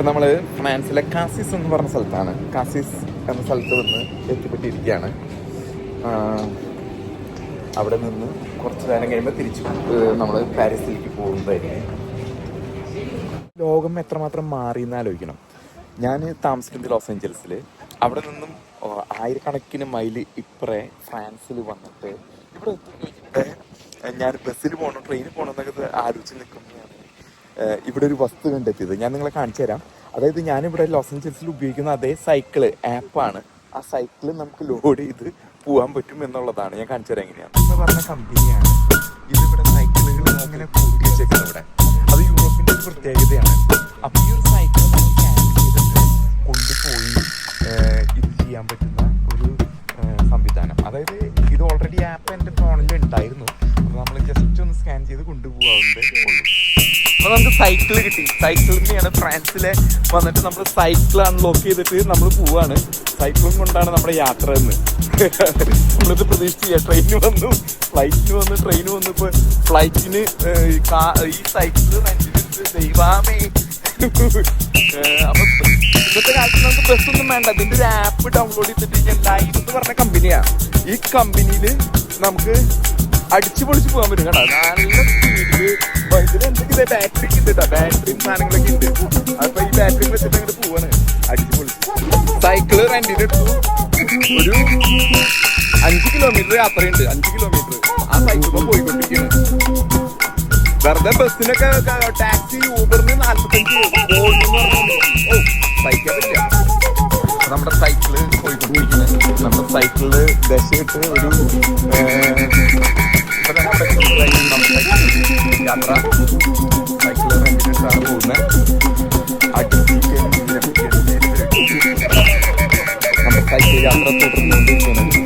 അപ്പോൾ നമ്മൾ ഫ്രാൻസിലെ കാസിസ് എന്ന് പറഞ്ഞ സ്ഥലത്താണ്. കാസിസ് എന്ന സ്ഥലത്ത് വന്ന് എത്തിപ്പെട്ടിരിക്കുകയാണ്. അവിടെ നിന്ന് കുറച്ച് നേരം കഴിയുമ്പോൾ തിരിച്ച് നമ്മൾ പാരീസിലേക്ക് പോകുന്നതായിരിക്കും. ലോകം എത്രമാത്രം മാറി എന്ന് ആലോചിക്കണം. ഞാൻ താമസിക്കുന്നത് ലോസ് ഏഞ്ചൽസിൽ അവിടെ നിന്നും ആയിരക്കണക്കിന് മൈൽ ഇപ്പറേ ഫ്രാൻസിൽ വന്നിട്ട് ഇവിടെ ഞാൻ ബസ്സിൽ പോകണം ട്രെയിനിൽ പോകണം എന്നൊക്കെ ആലോചിച്ച് നിൽക്കുമ്പോഴാണ് ഏഹ് ഇവിടെ ഒരു വസ്തു കണ്ടെത്തിയത്. ഞാൻ നിങ്ങളെ കാണിച്ചു തരാം. അതായത് ഞാനിവിടെ ലോസ് ഏഞ്ചൽസിൽ ഉപയോഗിക്കുന്ന അതേ സൈക്കിൾ ആപ്പാണ് ആ സൈക്കിൾ നമുക്ക് ലോഡ് ചെയ്ത് പോകാൻ പറ്റും എന്നുള്ളതാണ്. ഞാൻ കാണിച്ചു തരാം എങ്ങനെയാണ്. എന്ന് പറഞ്ഞ കമ്പനിയാണ് ഇതിവിടെ സൈക്കിളുകൾ അങ്ങനെ കൂട്ടി വെച്ചേക്കുന്നത് ഇവിടെ. അത് യൂറോപ്പിന്റെ ഒരു പ്രത്യേകതയാണ്. അപ്പൊ ഈ ഒരു സൈക്കിൾ കിട്ടി. സൈക്കിളിനെയാണ് ഫ്രാൻസിലെ വന്നിട്ട് നമ്മൾ സൈക്കിൾ അൺലോക്ക് ചെയ്തിട്ട് നമ്മൾ പോവാണ്. സൈക്കിളും കൊണ്ടാണ് നമ്മുടെ യാത്ര എന്ന്. നമ്മളിത് പ്രതീക്ഷിച്ചില്ല. ട്രെയിന് വന്നു. ഫ്ലൈറ്റിന് വന്നു ട്രെയിന് വന്നു. ഇപ്പോൾ ഫ്ലൈറ്റിന് ഈ സൈക്കിൾ ദൈവാമേ. അപ്പൊ ഇന്നത്തെ കാലത്ത് നമുക്ക് ബസ്സൊന്നും വേണ്ട. ഇതിന്റെ ഒരു ആപ്പ് ഡൗൺലോഡ് ചെയ്തിട്ട് കഴിഞ്ഞാൽ ലൈൻ എന്ന് പറഞ്ഞ കമ്പനിയാണ് ഈ കമ്പനിയിൽ നമുക്ക് അടിച്ചു പൊളിച്ച് പോകാൻ പറ്റും കേട്ടോ. നല്ല സ്പീഡിൽ ഇതിന് എന്തെങ്കിലും ബാറ്ററി ഉണ്ട് കേട്ടോ ബാറ്ററി സാധനങ്ങളൊക്കെ ഉണ്ട് അപ്പൊ ഈ ബാറ്ററി വെച്ചിട്ട് അങ്ങോട്ട് പോവാണ്. അടിച്ചു പൊളിച്ച്. സൈക്കിൾ റെന്റിന് എടുത്തു. ഒരു അഞ്ച് കിലോമീറ്റർ യാത്രയുണ്ട്. അഞ്ച് കിലോമീറ്റർ ആ സൈക്കിളും പോയിക്കൊണ്ടിരിക്കുകയാണ് വെറുതെ ബസ്സിനൊക്കെ ടാക്സി ഊബറിന് നാല്പത്തഞ്ച് ഓ പറ്റില്ല. നമ്മുടെ സൈക്കിൾ പോയിക്കൊണ്ടിരിക്കുന്നത് നമ്മുടെ സൈക്കിളിൽ ദശയിട്ട് ഒരു യാത്ര സൈക്കിൾ റെന്റിട്ടാണ് പോകുന്നത് നമ്മുടെ സൈക്കിൾ യാത്ര തുടർന്നുകൊണ്ടിരിക്കുന്നത്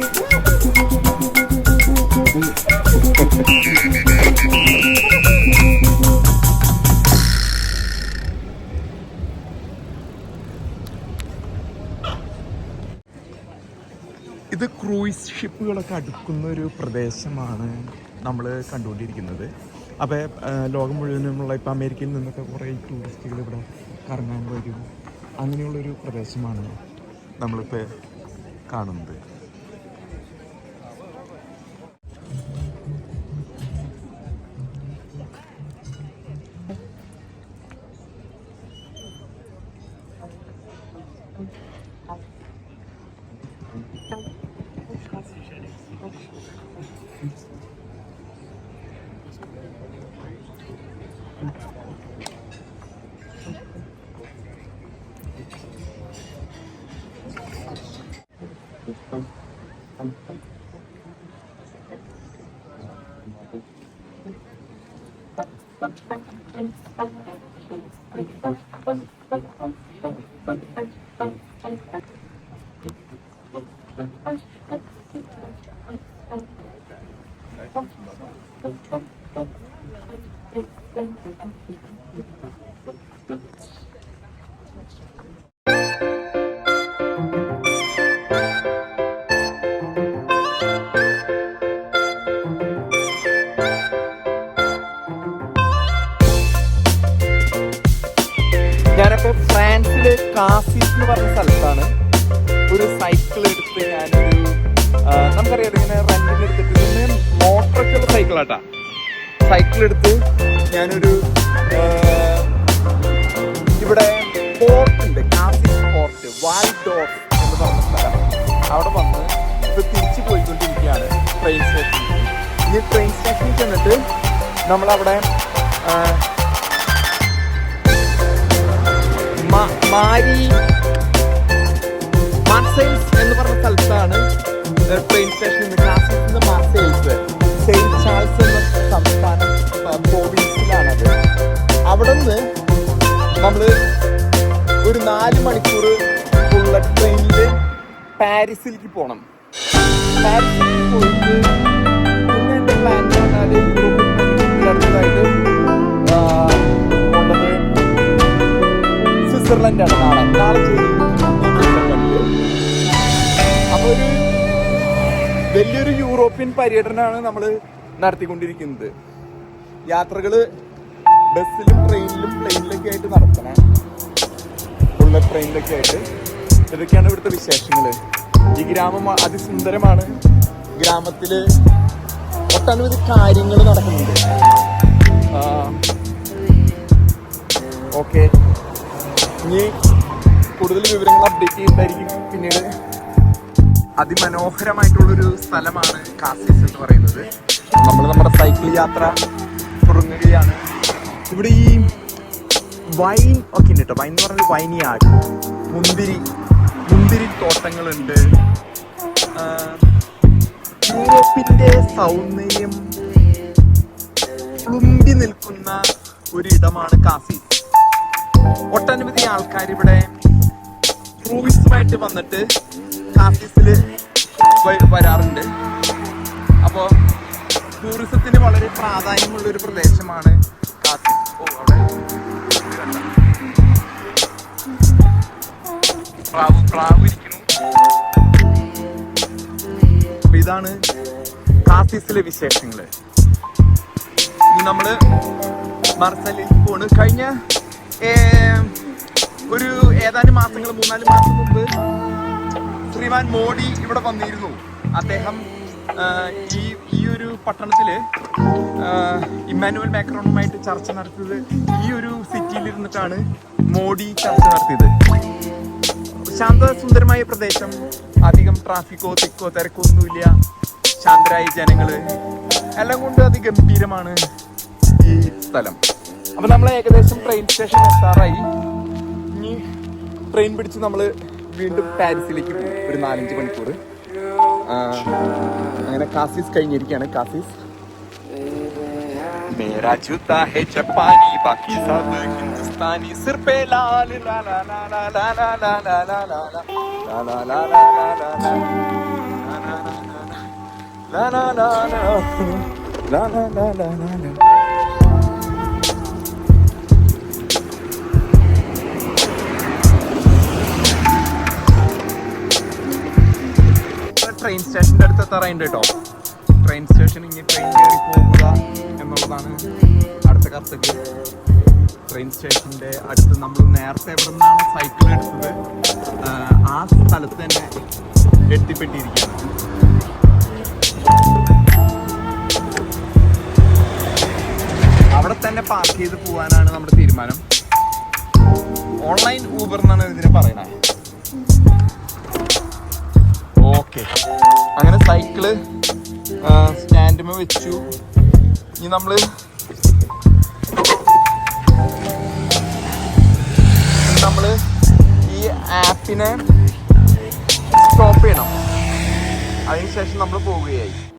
ഇത് ക്രൂയിസ് ഷിപ്പുകളൊക്കെ അടുക്കുന്ന ഒരു പ്രദേശമാണ് നമ്മൾ കണ്ടുകൊണ്ടിരിക്കുന്നത്. അപ്പോൾ ലോകം മുഴുവനുമുള്ള ഇപ്പോൾ അമേരിക്കയിൽ നിന്നൊക്കെ കുറേ ടൂറിസ്റ്റുകൾ ഇവിടെ കറങ്ങാൻ വരും. അങ്ങനെയുള്ളൊരു പ്രദേശമാണ് നമ്മളിപ്പോൾ കാണുന്നത്. Thank you. കാസിസ് എന്ന് പറഞ്ഞ സ്ഥലത്താണ് ഒരു സൈക്കിൾ എടുത്ത് ഞാനൊരു നമുക്കറിയാം ഇങ്ങനെ റെന്റിന് എടുത്തിട്ട് ഇതിന് മോട്ടറൊക്കെ ഉള്ള സൈക്കിളാട്ടാ സൈക്കിൾ എടുത്ത് ഞാനൊരു ഇവിടെ പോർട്ടുണ്ട് പോർട്ട് പോർട്ട് വാൽഡോഫ് എന്ന് പറഞ്ഞ സ്ഥലം. അവിടെ വന്ന് ഇപ്പൊ തിരിച്ചു പോയിക്കൊണ്ടിരിക്കുകയാണ് ട്രെയിൻ സ്റ്റേഷനിൽ ഈ ട്രെയിൻ സ്റ്റേഷനിൽ ചെന്നിട്ട് നമ്മളവിടെ മാരി മാർസെയിൽസ് എന്ന് പറഞ്ഞ സ്ഥലത്താണ് ട്രെയിൻ സ്റ്റേഷൻ ക്ലാസ്സിൽ മാർസെയിൽസ് സെയിന്റ് ചാൾസ് എന്ന സംസ്ഥാനം പ്രോവിൻസിലാണത് അവിടെ നിന്ന് നമ്മൾ ഒരു നാല് മണിക്കൂർ ബുള്ളറ്റ് ട്രെയിനിൽ പാരീസിലേക്ക് പോകണം പാരീസിലേക്ക് പോയിട്ട് പിന്നെ എന്റെ പ്ലാൻ പറഞ്ഞാൽ സ്വിറ്റ്സർലൻഡാണ്. നാളെ നാളെ ചെയ്യും. അപ്പൊ ഒരു വലിയൊരു യൂറോപ്യൻ പര്യടനമാണ് നമ്മൾ നടത്തിക്കൊണ്ടിരിക്കുന്നത്. യാത്രകൾ ബസ്സിലും ട്രെയിനിലും പ്ലെയിനിലൊക്കെ ആയിട്ട് നടത്തണേ. ബുള്ളറ്റ് ട്രെയിനിലൊക്കെ ആയിട്ട്. ഇതൊക്കെയാണ് ഇവിടുത്തെ വിശേഷങ്ങൾ ഈ ഗ്രാമം അതിസുന്ദരമാണ്. ഗ്രാമത്തിൽ ഒട്ടനവധി കാര്യങ്ങൾ നടക്കുന്നുണ്ട്. ഓക്കെ. ഇനി കൂടുതൽ വിവരങ്ങൾ അപ്ഡേറ്റ് ചെയ്യുന്നതായിരിക്കും. പിന്നീട് അതിമനോഹരമായിട്ടുള്ളൊരു സ്ഥലമാണ് കാസീസ് എന്ന് പറയുന്നത്. നമ്മൾ നമ്മുടെ സൈക്കിൾ യാത്ര തുടങ്ങുകയാണ്. ഇവിടെ ഈ വൈൻ ഒക്കെ ഉണ്ട് കേട്ടോ. വൈൻ എന്ന് പറഞ്ഞാൽ വൈനിയാട്. മുന്തിരി മുന്തിരി തോട്ടങ്ങളുണ്ട്. യൂറോപ്പിന്റെ സൗന്ദര്യം പ്ലുമ്പി നിൽക്കുന്ന ഒരിടമാണ് കാസീസ് ഒട്ടനവധി ആൾക്കാർ ഇവിടെ ടൂറിസമായിട്ട് വന്നിട്ട് കാസീസിൽ വരാറുണ്ട്. അപ്പോൾ ടൂറിസത്തിന് വളരെ പ്രാധാന്യമുള്ള ഒരു പ്രദേശമാണ് ഓ അവിടെ. ഇതാണ് കാസിസിലെ വിശേഷങ്ങൾ. ഇനി നമ്മൾ മർസലിൽ പോണ്. കഴിഞ്ഞ ഒരു ഏതാനും മാസങ്ങൾ മൂന്നാൽ മാസം മുമ്പ് ശ്രീമാൻ മോഡി ഇവിടെ വന്നിരുന്നു. അദ്ദേഹം ഈ ഈ ഒരു പട്ടണത്തിൽ ഇമ്മാനുവൽ മാക്രോണുമായിട്ട് ചർച്ച നടത്തിയത് ഈ ഒരു സിറ്റിയിലിരുന്നിട്ടാണ് മോഡി ചർച്ച നടത്തിയത്. ശാന്തസുന്ദരമായ പ്രദേശം. അധികം ട്രാഫിക്കോ തിക്കോ തിരക്കൊന്നുമില്ല. ശാന്തരായ ജനങ്ങൾ. എല്ലാം കൊണ്ട് അതിഗംഭീരമാണ് ഈ സ്ഥലം. അപ്പൊ നമ്മൾ ഏകദേശം ട്രെയിൻ സ്റ്റേഷൻ എത്താറായി ഇനി ട്രെയിൻ പിടിച്ച് നമ്മൾ വീണ്ടും പാരീസിലേക്ക് പോകും ഒരു നാലഞ്ച് മണിക്കൂർ ആ, അങ്ങനെ കാസീസ് കഴിഞ്ഞിരിക്കുകയാണ് കാസീസ് मेरा जूता है जापानी बाकी सब हिंदुस्तानी सिर पे लाल ला ला ला ला ला ला ला ला ला ला ला ला ला ला ला ला ला ला ला ला ला ട്രെയിൻ സ്റ്റേഷന്റെ അടുത്ത് എത്താറായിട്ടുണ്ട് കേട്ടോ. ട്രെയിൻ സ്റ്റേഷൻ ഇനി ട്രെയിൻ കയറി പോകുക എന്നുള്ളതാണ് അടുത്ത കർത്തവ്യം. ട്രെയിൻ സ്റ്റേഷന്റെ അടുത്ത് നമ്മൾ നേരത്തെ എവിടെ നിന്നാണ് സൈക്കിൾ എടുത്തത് ആ, സ്ഥലത്ത് തന്നെ എത്തിപ്പെട്ടിരിക്കുകയാണ്. അവിടെ തന്നെ പാർക്ക് ചെയ്ത് പോകാനാണ് നമ്മുടെ തീരുമാനം. ഓൺലൈൻ ഊബർ എന്നാണ് ഇതിനെ പറയണേ ഓക്കെ. അങ്ങനെ സൈക്കിൾ സ്റ്റാൻഡിമ വെച്ചു. ഇനി നമ്മൾ നമ്മൾ ഈ ആപ്പിനെ സ്റ്റോപ്പ് ചെയ്യണം. അതിനുശേഷം നമ്മൾ പോവുകയായി.